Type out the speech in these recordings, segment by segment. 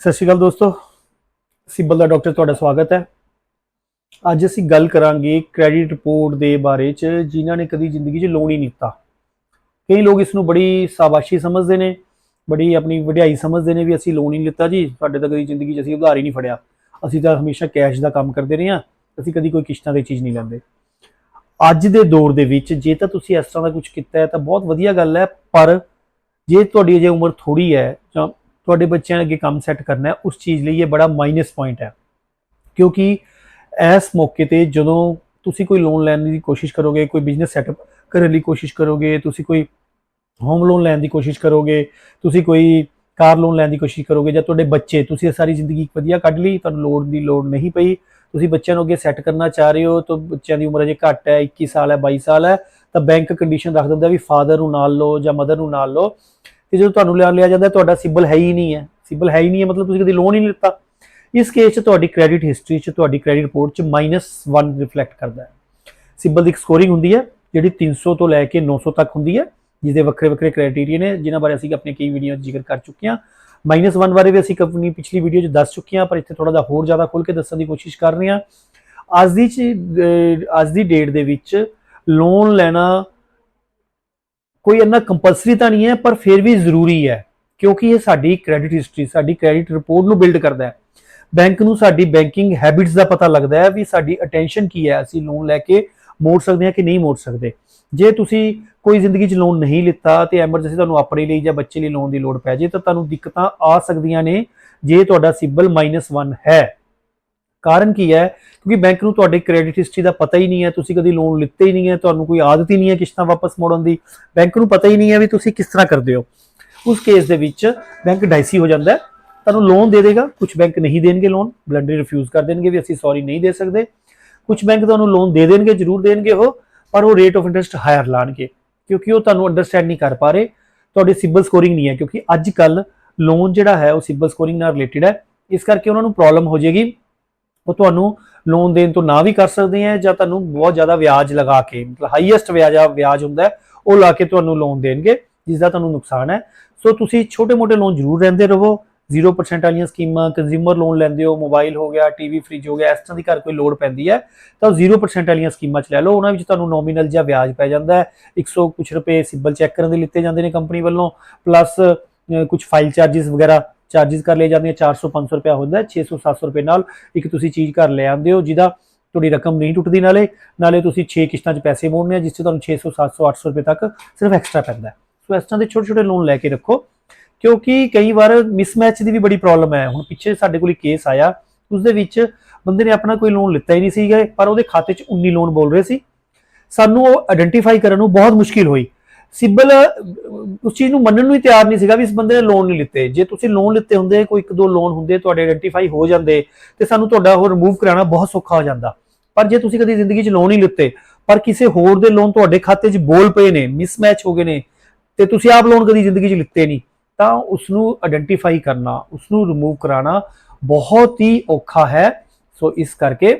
ਸਤਿ ਸ਼੍ਰੀ ਅਕਾਲ ਦੋਸਤੋ। ਸਿਬਲ ਦਾ ਡਾਕਟਰ ਤੁਹਾਡਾ ਸਵਾਗਤ ਹੈ। ਅੱਜ ਅਸੀਂ ਗੱਲ ਕਰਾਂਗੇ ਕ੍ਰੈਡਿਟ ਰਿਪੋਰਟ ਦੇ ਬਾਰੇ ਚ, ਜਿਨ੍ਹਾਂ ਨੇ ਕਦੀ ਜ਼ਿੰਦਗੀ 'ਚ ਲੋਨ ਹੀ ਨਹੀਂ ਲਿੱਤਾ ਕਈ ਲੋਕ ਇਸ ਨੂੰ ਬੜੀ ਸਾਬਾਸ਼ੀ ਸਮਝਦੇ ਨੇ, ਬੜੀ ਆਪਣੀ ਵਡਿਆਈ ਸਮਝਦੇ ਨੇ ਵੀ ਅਸੀਂ ਲੋਨ ਹੀ ਨਹੀਂ ਲਿੱਤਾ ਜੀ, ਸਾਡੇ ਤਾਂ ਕਦੀ ਜ਼ਿੰਦਗੀ 'ਚ ਅਸੀਂ ਉਧਾਰ ਹੀ ਨਹੀਂ ਫੜਿਆ। ਅਸੀਂ ਤਾਂ ਹਮੇਸ਼ਾ ਕੈਸ਼ ਦਾ ਕੰਮ ਕਰਦੇ ਰਹੇ ਹਾਂ, ਅਸੀਂ ਕਦੀ ਕੋਈ ਕਿਸ਼ਤਾਂ ਦੀ ਚੀਜ਼ ਨਹੀਂ ਲੈਂਦੇ। ਅੱਜ ਦੇ ਦੌਰ ਦੇ ਵਿੱਚ ਜੇ ਤਾਂ ਤੁਸੀਂ ਇਸ ਤਰ੍ਹਾਂ ਦਾ ਕੁਝ ਕੀਤਾ ਹੈ ਤਾਂ ਬਹੁਤ ਵਧੀਆ ਗੱਲ ਹੈ, ਪਰ ਜੇ ਤੁਹਾਡੀ ਅਜੇ ਉਮਰ ਥੋੜੀ ਹੈ ਤੁਹਾਡੇ ਬੱਚਿਆਂ ਨੇ ਅੱਗੇ ਕੰਮ ਸੈੱਟ ਕਰਨਾ ਹੈ, ਉਸ ਚੀਜ਼ ਲਈ ਇਹ ਬੜਾ ਮਾਈਨਸ ਪੁਆਇੰਟ ਹੈ। ਕਿਉਂਕਿ ਇਸ ਮੌਕੇ ਤੇ ਜਦੋਂ ਤੁਸੀਂ ਕੋਈ ਲੋਨ ਲੈਣ ਦੀ ਕੋਸ਼ਿਸ਼ ਕਰੋਗੇ, ਕੋਈ ਬਿਜ਼ਨਸ ਸੈਟਅਪ ਕਰਨ ਦੀ ਕੋਸ਼ਿਸ਼ ਕਰੋਗੇ, ਤੁਸੀਂ ਕੋਈ ਹੋਮ ਲੋਨ ਲੈਣ ਦੀ ਕੋਸ਼ਿਸ਼ ਕਰੋਗੇ, ਤੁਸੀਂ ਕੋਈ ਕਾਰ ਲੋਨ ਲੈਣ ਦੀ ਕੋਸ਼ਿਸ਼ ਕਰੋਗੇ ਜਾਂ ਤੁਹਾਡੇ ਬੱਚੇ, ਤੁਸੀਂ ਇਹ ਸਾਰੀ ਜ਼ਿੰਦਗੀ ਇੱਕ ਵਧੀਆ ਕੱਢ ਲਈ, ਤੁਹਾਨੂੰ ਲੋੜ ਦੀ ਲੋੜ ਨਹੀਂ ਪਈ, ਤੁਸੀਂ ਬੱਚਿਆਂ ਨੂੰ ਅੱਗੇ ਸੈੱਟ ਕਰਨਾ ਚਾਹ ਰਹੇ ਹੋ, ਤਾਂ ਬੱਚਿਆਂ ਦੀ ਉਮਰ ਅਜੇ ਘੱਟ ਹੈ 21 ਸਾਲ ਹੈ 22 ਸਾਲ ਹੈ, ਤਾਂ ਬੈਂਕ ਕੰਡੀਸ਼ਨ ਰੱਖ ਦਿੰਦਾ ਵੀ ਫਾਦਰ ਨੂੰ ਨਾਲ ਲਓ ਜਾਂ ਮਦਰ ਨੂੰ ਨਾਲ ਲਓ। ਤੇ ਜਦੋਂ ਤੁਹਾਨੂੰ ਲਿਆ ਲਿਆ ਜਾਂਦਾ, ਤੁਹਾਡਾ ਸਿਬਲ ਹੈ ਹੀ ਨਹੀਂ ਹੈ। ਸਿਬਲ ਹੈ ਹੀ ਨਹੀਂ ਹੈ, ਮਤਲਬ ਤੁਸੀਂ ਕਦੀ ਲੋਨ ਹੀ ਨਹੀਂ ਲਿੱਤਾ। ਇਸ ਕੇਸ 'ਚ ਤੁਹਾਡੀ ਕ੍ਰੈਡਿਟ ਹਿਸਟਰੀ 'ਚ, ਤੁਹਾਡੀ ਕ੍ਰੈਡਿਟ ਰਿਪੋਰਟ 'ਚ -1 ਰਿਫਲੈਕਟ ਕਰਦਾ ਹੈ। ਸਿਬਲ ਦੀ ਇੱਕ ਸਕੋਰਿੰਗ ਹੁੰਦੀ ਹੈ, ਜਿਹੜੀ 300 ਤੋਂ ਲੈ ਕੇ 900 ਤੱਕ ਹੁੰਦੀ ਹੈ ਜਿਸ ਦੇ ਵੱਖਰੇ ਵੱਖਰੇ ਕ੍ਰਾਈਟੇਰੀਆ ਨੇ, ਜਿਨ੍ਹਾਂ ਬਾਰੇ ਅਸੀਂ ਆਪਣੇ ਕਈ ਵੀਡੀਓ 'ਚ ਜ਼ਿਕਰ ਕਰ ਚੁੱਕੇ ਹਾਂ। -1 ਬਾਰੇ ਵੀ ਅਸੀਂ ਆਪਣੀ ਪਿਛਲੀ ਵੀਡੀਓ 'ਚ ਦੱਸ ਚੁੱਕੇ ਹਾਂ, ਪਰ ਇੱਥੇ ਥੋੜਾ ਜਿਹਾ ਹੋਰ ਜ਼ਿਆਦਾ ਖੁੱਲ ਕੇ ਦੱਸਣ ਦੀ ਕੋਸ਼ਿਸ਼ ਕਰ ਰਹੇ ਹਾਂ। ਅੱਜ ਦੀ ਚ- ਅੱਜ ਦੀ ਡੇਟ ਦੇ ਵਿੱਚ ਲੋਨ ਲੈਣਾ ਕੋਈ ਇੰਨਾ ਕੰਪਲਸਰੀ ਤਾਂ ਨਹੀਂ ਹੈ, ਪਰ ਫਿਰ ਵੀ ਜ਼ਰੂਰੀ ਹੈ, ਕਿਉਂਕਿ ਇਹ ਸਾਡੀ ਕ੍ਰੈਡਿਟ ਹਿਸਟਰੀ ਸਾਡੀ ਕ੍ਰੈਡਿਟ ਰਿਪੋਰਟ ਨੂੰ ਬਿਲਡ ਕਰਦਾ ਹੈ। ਬੈਂਕ ਨੂੰ ਸਾਡੀ ਬੈਂਕਿੰਗ ਹੈਬਿਟਸ ਦਾ ਪਤਾ ਲੱਗਦਾ ਹੈ ਵੀ ਸਾਡੀ ਅਟੈਂਸ਼ਨ ਕੀ ਹੈ, ਅਸੀਂ ਲੋਨ ਲੈ ਕੇ ਮੋੜ ਸਕਦੇ ਹਾਂ ਕਿ ਨਹੀਂ ਮੋੜ ਸਕਦੇ। ਜੇ ਤੁਸੀਂ ਕੋਈ ਜ਼ਿੰਦਗੀ 'ਚ ਲੋਨ ਨਹੀਂ ਲਿੱਤਾ ਤੇ ਐਮਰਜੈਂਸੀ ਤੁਹਾਨੂੰ ਆਪਣੇ ਲਈ ਜਾਂ ਬੱਚੇ ਲਈ ਲੋਨ ਦੀ ਲੋੜ ਪੈ ਜੇ, ਤਾਂ ਤੁਹਾਨੂੰ ਦਿੱਕਤਾਂ ਆ ਸਕਦੀਆਂ ਨੇ, ਜੇ ਤੁਹਾਡਾ ਸਿਬਲ -1 ਹੈ। ਕਾਰਨ ਕੀ ਹੈ? ਕਿਉਂਕਿ ਬੈਂਕ ਨੂੰ ਤੁਹਾਡੇ ਕ੍ਰੈਡਿਟ ਹਿਸਟਰੀ ਦਾ ਪਤਾ ਹੀ ਨਹੀਂ ਹੈ, ਤੁਸੀਂ ਕਦੀ ਲੋਨ ਲਿੱਤੇ ਹੀ ਨਹੀਂ ਹੈ, ਤੁਹਾਨੂੰ ਕੋਈ ਆਦਤ ਹੀ ਨਹੀਂ ਹੈ ਕਿਸ਼ਤਾਂ ਵਾਪਸ ਮੋੜਨ ਦੀ। ਬੈਂਕ ਨੂੰ ਪਤਾ ਹੀ ਨਹੀਂ ਹੈ ਵੀ ਤੁਸੀਂ ਕਿਸ ਤਰ੍ਹਾਂ ਕਰਦੇ ਹੋ। ਉਸ ਕੇਸ ਦੇ ਵਿੱਚ ਬੈਂਕ ਡਾਈਸੀ ਹੋ ਜਾਂਦਾ ਹੈ, ਤੁਹਾਨੂੰ ਲੋਨ ਦੇ ਦੇਗਾ ਕੁਝ ਬੈਂਕ ਨਹੀਂ ਦੇਣਗੇ ਲੋਨ ਬਲੰਡਰੀ ਰਿਫਿਊਜ਼ ਕਰ ਦੇਣਗੇ ਵੀ ਅਸੀਂ ਸੌਰੀ ਨਹੀਂ ਦੇ ਸਕਦੇ। ਕੁਝ ਬੈਂਕ ਤੁਹਾਨੂੰ ਲੋਨ ਦੇ ਦੇਣਗੇ, ਜ਼ਰੂਰ ਦੇਣਗੇ ਉਹ, ਪਰ ਉਹ ਰੇਟ ਆਫ ਇੰਟਰਸਟ ਹਾਇਰ ਲਾਣਗੇ, ਕਿਉਂਕਿ ਉਹ ਤੁਹਾਨੂੰ ਅੰਡਰਸਟੈਂਡ ਨਹੀਂ ਕਰ ਪਾ ਰਹੇ। ਤੁਹਾਡੀ ਸਿਬਲ ਸਕੋਰਿੰਗ ਨਹੀਂ ਹੈ, ਕਿਉਂਕਿ ਅੱਜ ਕੱਲ ਲੋਨ ਜਿਹੜਾ ਹੈ, ਉਹ ਸਿਬਲ ਸਕੋਰਿੰਗ ਨਾਲ ਰਿਲੇਟਡ ਹੈ। ਇਸ ਕਰਕੇ ਉਹਨਾਂ ਨੂੰ ਪ੍ਰੋਬਲਮ ਹੋ ਜਾਏਗੀ। ਉਹ ਤੁਹਾਨੂੰ ਲੋਨ ਦੇਣ ਤੋਂ ਨਾ ਵੀ ਕਰ ਸਕਦੇ ਹੈ ਜਾਂ ਤੁਹਾਨੂੰ ਬਹੁਤ ਜ਼ਿਆਦਾ ਵਿਆਜ ਲਗਾ ਕੇ, ਮਤਲਬ ਹਾਈਐਸਟ ਵਿਆਜ ਆ, ਵਿਆਜ ਹੁੰਦਾ ਉਹ ਲਾ ਕੇ ਤੁਹਾਨੂੰ ਲੋਨ ਦੇਣਗੇ ਜਿਸ ਦਾ ਤੁਹਾਨੂੰ ਨੁਕਸਾਨ ਹੈ। ਸੋ ਤੁਸੀਂ ਛੋਟੇ-ਮੋਟੇ ਲੋਨ ਜ਼ਰੂਰ ਲੈਂਦੇ ਰਹੋ। 0% ਵਾਲੀਆਂ ਸਕੀਮਾਂ ਕੰਜ਼ਿਊਮਰ ਲੋਨ ਲੈਂਦੇ ਹੋ ਮੋਬਾਈਲ ਹੋ ਗਿਆ ਟੀਵੀ ਫ੍ਰਿਜ ਹੋ ਗਿਆ, ਇਸ ਤਰ੍ਹਾਂ ਦੀ ਘਰ ਕੋਈ ਲੋੜ ਪੈਂਦੀ ਹੈ, ਤਾਂ 0% ਵਾਲੀਆਂ ਸਕੀਮਾਂ ਚ ਲੈ ਲਓ। ਉਹਨਾਂ ਵਿੱਚ ਤੁਹਾਨੂੰ ਨੋਮੀਨਲ ਜਾਂ ਵਿਆਜ ਪੈ ਜਾਂਦਾ ਹੈ 100 ਕੁਝ ਰੁਪਏ ਸਿਬਲ ਚੈੱਕ ਕਰਨ ਦੇ ਲਿੱਤੇ ਜਾਂਦੇ ਨੇ ਕੰਪਨੀ ਵੱਲੋਂ ਪਲੱਸ ਕੁਝ ਫਾਈਲ ਚਾਰजेस ਵਗੈਰਾ ਚਾਰजेस ਕਰ ਲਏ ਜਾਂਦੇ ਆ 400 500 ਰੁਪਏ ਹੁੰਦਾ ਹੈ 600 700 ਰੁਪਏ ਨਾਲ ਇੱਕ ਤੁਸੀਂ ਚੀਜ਼ ਘਰ ਲੈ ਆਉਂਦੇ ਹੋ, ਜਿਹਦਾ ਤੁਹਾਡੀ ਰਕਮ ਨਹੀਂ ਟੁੱਟਦੀ ਨਾਲੇ ਨਾਲੇ ਤੁਸੀਂ 6 ਕਿਸ਼ਤਾਂ 'ਚ ਪੈਸੇ ਮੋੜਨੇ ਆ, ਜਿਸ 'ਚ ਤੁਹਾਨੂੰ 600 700 800 ਰੁਪਏ ਤੱਕ ਸਿਰਫ ਐਕਸਟਰਾ ਪੈਂਦਾ ਸੋ ਇਸ ਤਰ੍ਹਾਂ ਦੇ ਛੋਟੇ ਛੋਟੇ ਲੋਨ ਲੈ ਕੇ ਰੱਖੋ, ਕਿਉਂਕਿ ਕਈ ਵਾਰ ਮਿਸਮੈਚ ਦੀ ਵੀ ਬੜੀ ਪ੍ਰੋਬਲਮ ਹੈ। ਹੁਣ ਪਿੱਛੇ ਸਾਡੇ ਕੋਲ ਇੱਕ ਕੇਸ ਆਇਆ ਉਸ ਦੇ ਵਿੱਚ ਬੰਦੇ ਨੇ ਆਪਣਾ ਕੋਈ ਲੋਨ ਲਿੱਤਾ ਹੀ ਨਹੀਂ ਸੀਗਾ, ਪਰ ਉਹਦੇ ਖਾਤੇ 'ਚ 19 ਲੋਨ ਬੋਲ ਰਹੇ ਸੀ। ਸਾਨੂੰ ਉਹ ਆਇਡੈਂਟੀਫਾਈ ਕਰਨ ਨੂੰ ਬਹੁਤ ਮੁਸ਼ਕਿਲ ਹੋਈ। ਸਿਬਲ ਉਸ ਚੀਜ਼ ਨੂੰ ਮੰਨਣ ਨੂੰ ਹੀ ਤਿਆਰ ਨਹੀਂ ਸੀਗਾ ਵੀ ਇਸ ਬੰਦੇ ਨੇ ਲੋਨ ਨਹੀਂ ਲਿੱਤੇ। ਜੇ ਤੁਸੀਂ ਲੋਨ ਲਿੱਤੇ ਹੁੰਦੇ, ਕੋਈ ਇੱਕ ਦੋ ਲੋਨ ਹੁੰਦੇ, ਤੁਹਾਡੇ ਆਇਡੈਂਟੀਫਾਈ ਹੋ ਜਾਂਦੇ, ਤੇ ਸਾਨੂੰ ਤੁਹਾਡਾ ਉਹ ਰਿਮੂਵ ਕਰਾਉਣਾ ਬਹੁਤ ਸੌਖਾ ਹੋ ਜਾਂਦਾ। ਪਰ ਜੇ ਤੁਸੀਂ ਕਦੀ ਜ਼ਿੰਦਗੀ 'ਚ ਲੋਨ ਹੀ ਲਿੱਤੇ, ਪਰ ਕਿਸੇ ਹੋਰ ਦੇ ਲੋਨ ਤੁਹਾਡੇ ਖਾਤੇ 'ਚ ਬੋਲ ਪਏ ਨੇ ਮਿਸਮੈਚ ਹੋ ਗਏ ਨੇ, ਤੇ ਤੁਸੀਂ ਆਪ ਲੋਨ ਕਦੀ ਜ਼ਿੰਦਗੀ 'ਚ ਲਿੱਤੇ ਨਹੀਂ, ਤਾਂ ਉਸ ਨੂੰ ਆਇਡੈਂਟੀਫਾਈ ਕਰਨਾ ਉਸ ਨੂੰ ਰਿਮੂਵ ਕਰਾਉਣਾ ਬਹੁਤ ਹੀ ਔਖਾ ਹੈ। ਸੋ ਇਸ ਕਰਕੇ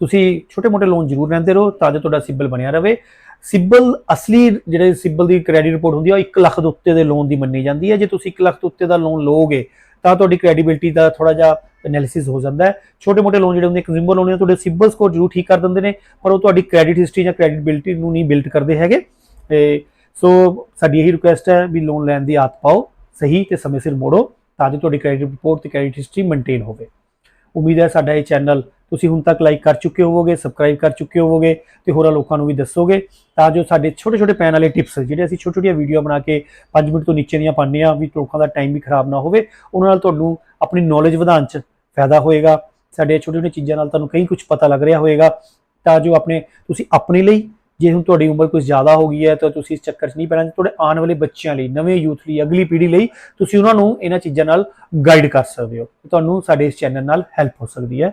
ਤੁਸੀਂ ਛੋਟੇ-ਮੋਟੇ ਲੋਨ ਜ਼ਰੂਰ ਲੈਂਦੇ ਰਹੋ ਤਾਂ ਜੋ ਤੁਹਾਡਾ ਸਿਬਲ ਬਣਿਆ ਰਹੇ। ਸਿਬਲ, ਅਸਲੀ ਜਿਹੜੇ ਸਿਬਲ ਦੀ ਕ੍ਰੈਡਿਟ ਰਿਪੋਰਟ ਹੁੰਦੀ ਹੈ ਉਹ 1 ਲੱਖ ਦੇ ਉੱਤੇ ਦੇ ਲੋਨ ਦੀ ਮੰਨੀ ਜਾਂਦੀ ਹੈ ਜੇ ਤੁਸੀਂ 1 ਲੱਖ ਤੋਂ ਉੱਤੇ ਦਾ ਲੋਨ ਲਓਗੇ, ਤਾਂ ਤੁਹਾਡੀ ਕ੍ਰੈਡੀਬਿਲਟੀ ਦਾ ਥੋੜਾ ਜਿਹਾ ਐਨਾਲਿਸਿਸ ਹੋ ਜਾਂਦਾ ਹੈ। ਛੋਟੇ-ਮੋਟੇ ਲੋਨ ਜਿਹੜੇ ਹੁੰਦੇ ਕੰਜ਼ਿਊਮਰ ਲੋਨ ਨੇ ਤੁਹਾਡੇ ਸਿਬਲ ਸਕੋਰ ਜ਼ਰੂਰ ਠੀਕ ਕਰ ਦਿੰਦੇ ਨੇ, ਪਰ ਉਹ ਤੁਹਾਡੀ ਕ੍ਰੈਡਿਟ ਹਿਸਟਰੀ ਜਾਂ ਕ੍ਰੈਡਿਟਬਿਲਟੀ ਨੂੰ ਨਹੀਂ ਬਿਲਡ ਕਰਦੇ ਹੈਗੇ। ਤੇ ਸੋ ਸਾਡੀ ਇਹੀ ਰਿਕੁਐਸਟ ਹੈ ਵੀ ਲੋਨ ਲੈਣ ਦੀ ਆਦਤ ਪਾਓ, ਸਹੀ ਤੇ ਸਮੇਂ ਸਿਰ ਮੋੜੋ, ਤਾਂ ਜੋ ਤੁਹਾਡੀ ਕ੍ਰੈਡਿਟ ਰਿਪੋਰਟ ਤੇ ਕ੍ਰੈਡਿਟ ਹਿਸਟਰੀ ਮੇਨਟੇਨ ਹੋਵੇ। ਉਮੀਦ ਹੈ ਸਾਡਾ ਇਹ ਚੈਨਲ ਤੁਸੀਂ ਹੁਣ ਤੱਕ ਲਾਈਕ ਕਰ ਚੁੱਕੇ ਹੋਵੋਗੇ ਸਬਸਕ੍ਰਾਈਬ ਕਰ ਚੁੱਕੇ ਹੋਵੋਗੇ ਤੇ ਹੋਰਾਂ ਲੋਕਾਂ ਨੂੰ ਵੀ ਦੱਸੋਗੇ ਤਾਂ ਜੋ ਸਾਡੇ ਛੋਟੇ ਛੋਟੇ ਪੈਣ ਵਾਲੇ ਟਿਪਸ ਜਿਹੜੇ ਅਸੀਂ ਛੋਟੇ ਛੋਟੀਆਂ ਵੀਡੀਓ ਬਣਾ ਕੇ 5 ਮਿੰਟ ਤੋਂ ਨੀਚੇ ਦੀਆਂ ਪਾਉਂਦੇ ਆ ਵੀ ਲੋਕਾਂ ਦਾ ਟਾਈਮ ਵੀ ਖਰਾਬ ਨਾ ਹੋਵੇ, ਉਹਨਾਂ ਨਾਲ ਤੁਹਾਨੂੰ ਆਪਣੀ ਨੌਲੇਜ ਵਧਾਉਣ 'ਚ ਫਾਇਦਾ ਹੋਏਗਾ। ਸਾਡੇ ਛੋਟੇ ਛੋਟੇ ਚੀਜ਼ਾਂ ਨਾਲ ਤੁਹਾਨੂੰ ਕਈ ਕੁਝ ਪਤਾ ਲੱਗ ਰਿਹਾ ਹੋਏਗਾ ਤਾਂ ਜੋ ਆਪਣੇ, ਤੁਸੀਂ ਆਪਣੇ ਲਈ, ਜੇ ਹੁਣ ਤੁਹਾਡੀ ਉਮਰ ਕੁਝ ਜ਼ਿਆਦਾ ਹੋ ਗਈ ਹੈ ਤਾਂ ਤੁਸੀਂ ਇਸ ਚੱਕਰ 'ਚ ਨਹੀਂ ਪੈਣਾ, ਤੁਹਾਡੇ ਆਉਣ ਵਾਲੇ ਬੱਚਿਆਂ ਲਈ, ਨਵੇਂ ਯੂਥ ਲਈ, ਅਗਲੀ ਪੀੜ੍ਹੀ ਲਈ ਤੁਸੀਂ ਉਹਨਾਂ ਨੂੰ ਇਹਨਾਂ ਚੀਜ਼ਾਂ ਨਾਲ ਗਾਈਡ ਕਰ ਸਕਦੇ ਹੋ। ਤੁਹਾਨੂੰ ਸਾਡੇ ਇਸ ਚੈਨਲ ਨਾਲ ਹੈਲਪ ਹੋ ਸਕਦੀ ਹੈ।